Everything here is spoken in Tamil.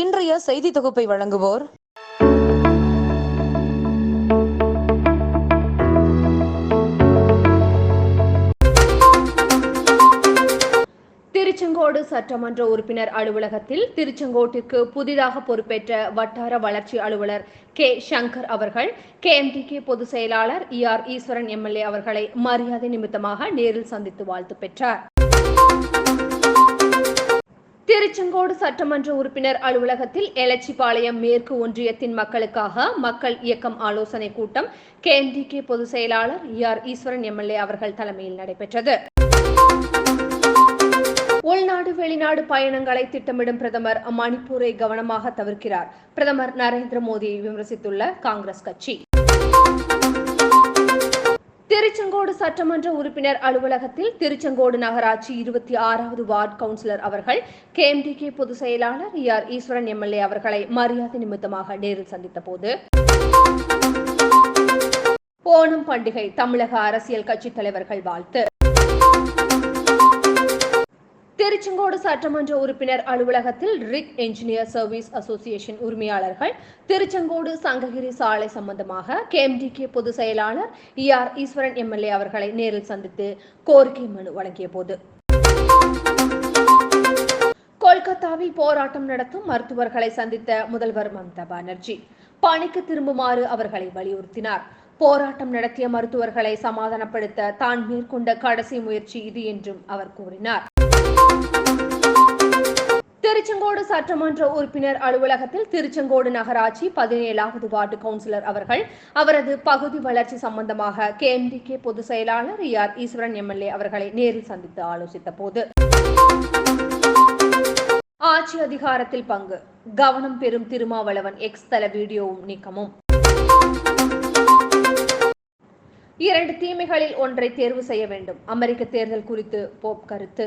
இன்றைய செய்தி தொகுப்பை வழங்குவோர். திருச்செங்கோடு சட்டமன்ற உறுப்பினர் அலுவலகத்தில் திருச்செங்கோட்டிற்கு புதிதாக பொறுப்பேற்ற வட்டார வளர்ச்சி அலுவலர் கே. சங்கர் அவர்கள் கேஎம்டிகே பொதுச் செயலாளர் இ. ஆர். ஈஸ்வரன் எம்எல்ஏ அவர்களை மரியாதை நிமித்தமாக நேரில் சந்தித்து வாழ்த்து பெற்றார். திருச்செங்கோடு சட்டமன்ற உறுப்பினர் அலுவலகத்தில் எலச்சிபாளையம் மேற்கு ஒன்றியத்தின் மக்களுக்காக மக்கள் இயக்கம் ஆலோசனை கூட்டம் கேஎம்டிகே பொதுச் செயலாளர் ஆர் ஈஸ்வரன் எம்எல்ஏ அவர்கள் தலைமையில் நடைபெற்றது. உள்நாடு வெளிநாடு பயணங்களை திட்டமிடும் பிரதமர் மணிப்பூரை கவனமாக தவிர்க்கிறார். பிரதமர் நரேந்திர மோடியை விமர்சித்துள்ள காங்கிரஸ் கட்சி. திருச்செங்கோடு சட்டமன்ற உறுப்பினர் அலுவலகத்தில் திருச்செங்கோடு நகராட்சி இருபத்தி ஆறாவது வார்டு கவுன்சிலர் அவர்கள் கேஎம்டிகே பொதுச் செயலாளர் இ ஆர் ஈஸ்வரன் எம்எல்ஏ அவர்களை மரியாதை நிமித்தமாக நேரில் சந்தித்த போது ஓணம் பண்டிகை தமிழக அரசியல் கட்சித் தலைவர்கள் வாழ்த்து. திருச்செங்கோடு சட்டமன்ற உறுப்பினர் அலுவலகத்தில் ரிக் என்ஜினியர் சர்வீஸ் அசோசியேஷன் உரிமையாளர்கள் திருச்செங்கோடு சங்ககிரி சாலை சம்பந்தமாக கேஎம்டிகே பொதுச் செயலாளர் இ ஆர் ஈஸ்வரன் எம்எல்ஏ அவர்களை நேரில் சந்தித்து கோரிக்கை மனு வழங்கிய போது கொல்கத்தாவில் போராட்டம் நடத்தும் மருத்துவர்களை சந்தித்த முதல்வர் மம்தா பானர்ஜி பணிக்கு திரும்புமாறு அவர்களை வலியுறுத்தினார். போராட்டம் நடத்திய மருத்துவர்களை சமாதானப்படுத்த தான் மேற்கொண்ட கடைசி முயற்சி இது என்றும் அவர் கூறினார். திருச்செங்கோடு சட்டமன்ற உறுப்பினர் அலுவலகத்தில் திருச்செங்கோடு நகராட்சி பதினேழாவது வார்டு கவுன்சிலர் அவர்கள் அவரது பகுதி வளர்ச்சி சம்பந்தமாக கேஎம்டிகே பொதுச் செயலாளர் ஆர் ஈஸ்வரன் எம்எல்ஏ அவர்களை நேரில் சந்தித்து ஆலோசித்த போது ஆட்சி அதிகாரத்தில் பங்கு கவனம் பெறும் திருமாவளவன் எக்ஸ் தல வீடியோவும் நீக்கமும். இரண்டு தீமைகளில் ஒன்றை தேர்வு செய்ய வேண்டும். அமெரிக்க தேர்தல் குறித்து போப் கருத்து.